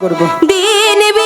করব। দিন বি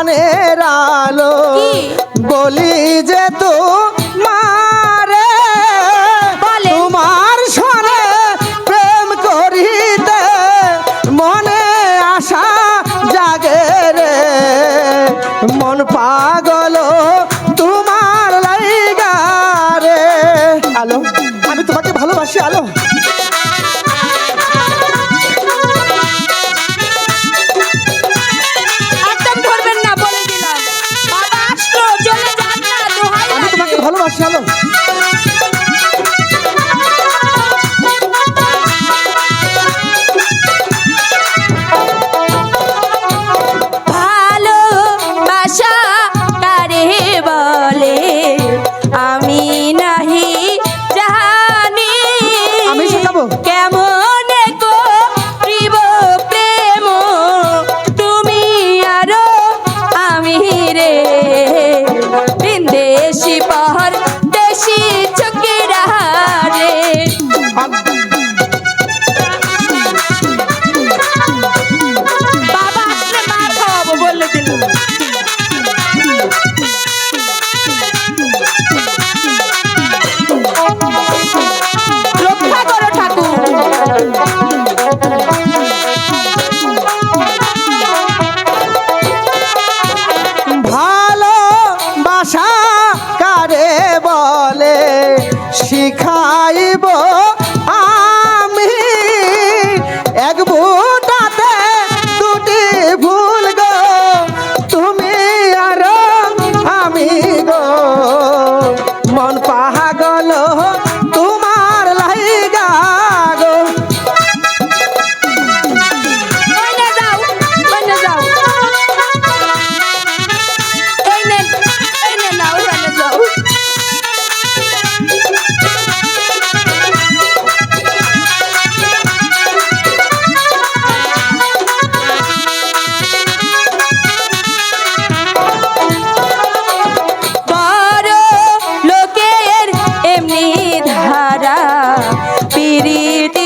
প্রাণের আলো। বলি যে তো মারে তোমার সরে প্রেম করিতে মনে আশা জাগে রে। মন পাগল তোমার লাইগা রে। আলো আমি তোমাকে ভালোবাসি আলো। day.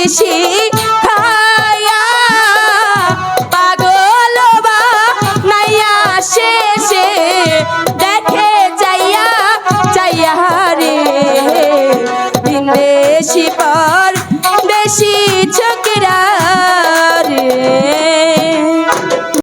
gente.